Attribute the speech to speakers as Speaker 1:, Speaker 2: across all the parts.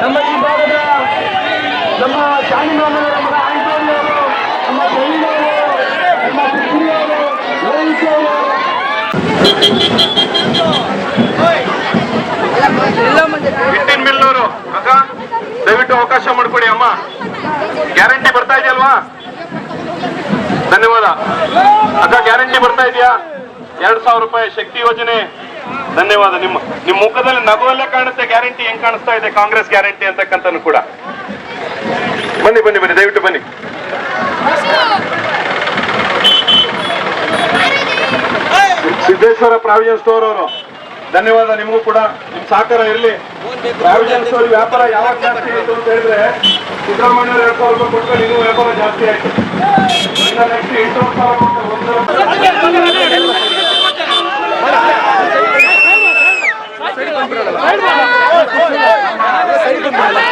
Speaker 1: ನಮ್ಮ ಈ ಭಾಗದ ನಮ್ಮ ಜಾನಿಮಾಮನವರ ಮಗ ಆಂಟೋನಿಯವರು ನಮ್ಮ
Speaker 2: ಅಕ್ಕ, ದಯವಿಟ್ಟು ಅವಕಾಶ ಮಾಡಿಕೊಡಿ, ಅಮ್ಮ. ಗ್ಯಾರಂಟಿ ಬರ್ತಾ ಇದೆಯಲ್ವಾ? ಧನ್ಯವಾದ. ಅಕ್ಕ, ಗ್ಯಾರಂಟಿ ಬರ್ತಾ ಇದೆಯಾ? ಎರಡ್ ಸಾವಿರ ರೂಪಾಯಿ ಶಕ್ತಿ ಯೋಜನೆ ಧನ್ಯವಾದ. ನಿಮ್ಮ ನಿಮ್ಮ ಮುಖದಲ್ಲಿ ನಗುವಲ್ಲೇ ಕಾಣುತ್ತೆ, ಗ್ಯಾರಂಟಿ ಹೆಂಗ್ ಕಾಣಿಸ್ತಾ ಇದೆ? ಕಾಂಗ್ರೆಸ್ ಗ್ಯಾರಂಟಿ ಅಂತಕ್ಕಂಥ ಕೂಡ. ಬನ್ನಿ ಬನ್ನಿ ಬನ್ನಿ, ದಯವಿಟ್ಟು ಬನ್ನಿ. ಸಿದ್ದೇಶ್ವರ ಪ್ರಾವಿಜನ್ ಸ್ಟೋರ್ ಅವರು, ಧನ್ಯವಾದ. ನಿಮಗೂ ಕೂಡ ನಿಮ್ ಸಹಕಾರ ಇರಲಿ. ಪ್ರಾವಿಜನ್ ಸ್ಟೋರ್ ವ್ಯಾಪಾರ ಯಾವಾಗ ಜಾಸ್ತಿ ಆಯ್ತು ಅಂತ ಹೇಳಿದ್ರೆ ಸಿದ್ದರಾಮಯ್ಯ ಎರಡ್ ಸಾವಿರ ರೂಪಾಯಿ ಇನ್ನೂ ವ್ಯಾಪಾರ ಜಾಸ್ತಿ ಆಯ್ತು. ಎಂಟು ಸಾವಿರ
Speaker 3: Yeah.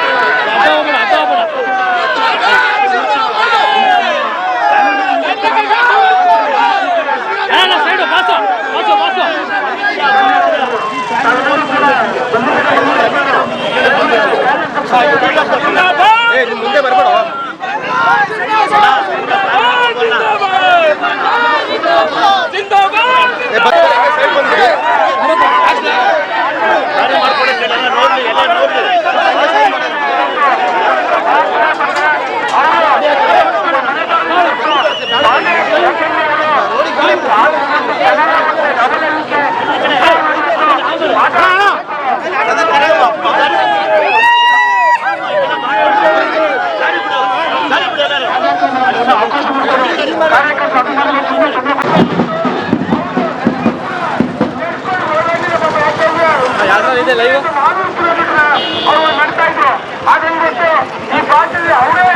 Speaker 1: ಅವರು ಮಾಡ್ತಾ ಇದ್ರು ಆದ್ರೆ ಇವತ್ತು ಈ ಭಾಷೆಯಲ್ಲಿ ಅವರೇ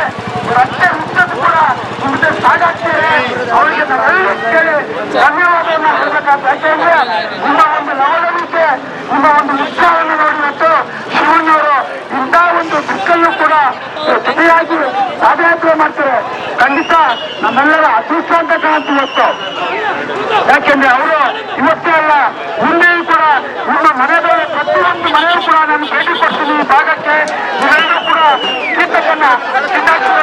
Speaker 1: ಕೂಡ ಅವರಿಗೆ ನಿಮ್ಮ ಒಂದು ನವನವಿಕೆ ನಿಮ್ಮ ಒಂದು ಉತ್ಸಾಹವನ್ನು ನೋಡಿ ಜೊತೆಯಾಗಿ ಪಾದಯಾತ್ರೆ ಮಾಡ್ತಾರೆ ಖಂಡಿತ ನಮ್ಮೆಲ್ಲರ ಅದೃಷ್ಟ ಅಂತ ಕಾಣುತ್ತೆ ಇವತ್ತು ಯಾಕೆಂದ್ರೆ ಅವರು ಇವತ್ತೇ ಅಲ್ಲ ಮುಂದೆಯೂ ಕೂಡ ನಿಮ್ಮ ಮನೆಗಳ ಪ್ರತಿಯೊಂದು ಮನೆಯೂ ಕೂಡ ನಾನು ಭೇಟಿ ಕೊಡ್ತೀನಿ ಈ ಭಾಗಕ್ಕೆ ಇವೆಲ್ಲರೂ ಕೂಡ ಕೀರ್ತಕನ್ನ ಸಿದ್ಧಾರ್ಥನ